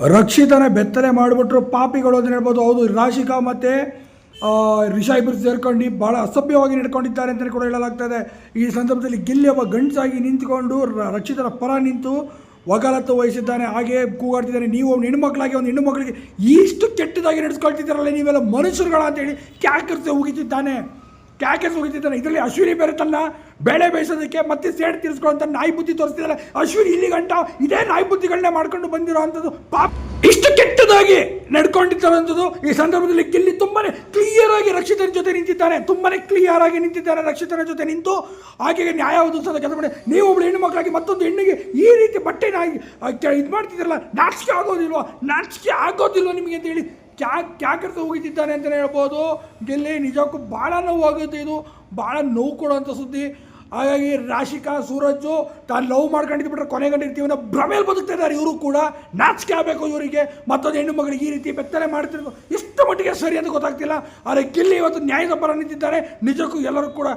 ರಕ್ಷಿತನ ಬೆತ್ತಲೆ ಮಾಡಿಬಿಟ್ರು ಪಾಪಿಗಳು ಅಂತ ಹೇಳ್ಬೋದು. ಹೌದು, ರಾಶಿಕಾ ಮತ್ತು ರಿಷಾ ಇಬ್ಬರು ಸೇರ್ಕೊಂಡು ಭಾಳ ಅಸಭ್ಯವಾಗಿ ನಡ್ಕೊಂಡಿದ್ದಾರೆ ಅಂತಲೇ ಕೂಡ ಹೇಳಲಾಗ್ತದೆ. ಈ ಸಂದರ್ಭದಲ್ಲಿ ಗಿಲ್ಲಿ ಒಬ್ಬ ಗಂಡಸಾಗಿ ನಿಂತ್ಕೊಂಡು ರ- ರಕ್ಷಿತರ ಪರ ನಿಂತು ವಕಾಲತ್ತು ವಹಿಸಿದ್ದಾನೆ. ಹಾಗೆ ಕೂಗಾಡ್ತಿದ್ದಾನೆ ನೀವು ಒಂದು ಹೆಣ್ಮಕ್ಳಾಗಿ ಒಂದು ಹೆಣ್ಣು ಮಕ್ಕಳಿಗೆ ಇಷ್ಟು ಕೆಟ್ಟದಾಗಿ ನಡೆಸ್ಕೊಳ್ತಿದ್ದಾರಲ್ಲ, ನೀವೆಲ್ಲ ಮನುಷ್ಯರುಗಳ ಅಂತೇಳಿ ಕ್ಯಾಕರ್ಸೆ ಉಗಿತಿದ್ದಾನೆ ಕ್ಯಾಕೆಸ್ ಹೋಗಿದ್ದಾನೆ ಇದರಲ್ಲಿ ಅಶ್ವಿನಿ ಬೇರೆ ತನ್ನ ಬೇಳೆ ಬೇಯಿಸೋದಕ್ಕೆ ಮತ್ತೆ ಸೇಡ್ ತೀರಿಸ್ಕೊಳ್ಳೋ ನಾಯಿ ಬುದ್ಧಿ ತೋರಿಸ್ತಿದ್ದಾರೆ ಅಶ್ವಿನಿ ಇಲ್ಲಿ ಗಂಟ ಇದೇ ನಾಯಿ ಬುದ್ಧಿಗಳನ್ನೇ ಮಾಡ್ಕೊಂಡು ಬಂದಿರೋ ಅಂಥದ್ದು ಪಾಪ. ಇಷ್ಟು ಕೆಟ್ಟದಾಗಿ ನಡ್ಕೊಂಡಿದ್ದಾರಂಥದ್ದು ಈ ಸಂದರ್ಭದಲ್ಲಿ ಕಿಲ್ಲಿ ತುಂಬಾ ಕ್ಲಿಯರ್ ಆಗಿ ರಕ್ಷಿತನ ಜೊತೆ ನಿಂತಿದ್ದಾರೆ ತುಂಬಾ ಕ್ಲಿಯರ್ ಆಗಿ ನಿಂತಿದ್ದಾರೆ ರಕ್ಷಿತನ ಜೊತೆ ನಿಂತು. ಆಕೆಗೆ ನ್ಯಾಯ ಒದಗಿಸೋದ ಕೆಲಸ ಮಾಡಿ ನೀವು ಒಬ್ಬಳು ಹೆಣ್ಣು ಮಕ್ಕಳಾಗಿ ಮತ್ತೊಂದು ಹೆಣ್ಣಿಗೆ ಈ ರೀತಿ ಬಟ್ಟೆ ನಾಯಿ ಇದು ಮಾಡ್ತಿದ್ದೀರಲ್ಲ ನಾಚಿಕೆ ಆಗೋದಿಲ್ವ? ನಾಚಿಕೆ ಆಗೋದಿಲ್ವ ನಿಮಗೆ ಅಂತ ಹೇಳಿ ಕ್ಯಾ, ಕ್ಯಾಕರ್ತ ಹೋಗಿದ್ದಾನೆ ಅಂತಲೇ ಹೇಳ್ಬೋದು. ಗೆಲ್ಲಿ ನಿಜಕ್ಕೂ ಭಾಳ ನೋವಾಗುತ್ತೆ ಇದು. ಭಾಳ ನೋವು ಕೊಡುವಂಥ ಸುದ್ದಿ. ಹಾಗಾಗಿ ರಾಶಿಕಾ ಸೂರಜು ತಾನು ಲವ್ ಮಾಡ್ಕೊಂಡಿದ್ದು ಬಿಟ್ಟರೆ ಕೊನೆ ಗಂಟೆ ಅನ್ನೋ ಭ್ರಮೆಯಲ್ಲಿ ಬದುಕ್ತಾ ಇದ್ದಾರೆ ಇವರು ಕೂಡ. ನಾಚಿಕೆ ಆಗಬೇಕು ಇವರಿಗೆ. ಮತ್ತೊಂದು ಹೆಣ್ಣು ಮಗಳಿಗೆ ಈ ರೀತಿ ಬೆತ್ತನೆ ಮಾಡ್ತಿರೋದು ಇಷ್ಟು ಮಟ್ಟಿಗೆ ಸರಿ ಅಂತ ಗೊತ್ತಾಗ್ತಿಲ್ಲ. ಆದರೆ ಗಿಲ್ಲಿ ಇವತ್ತು ನ್ಯಾಯದ ಪರ ನಿಂತಿದ್ದಾರೆ. ನಿಜಕ್ಕೂ ಎಲ್ಲರೂ ಕೂಡ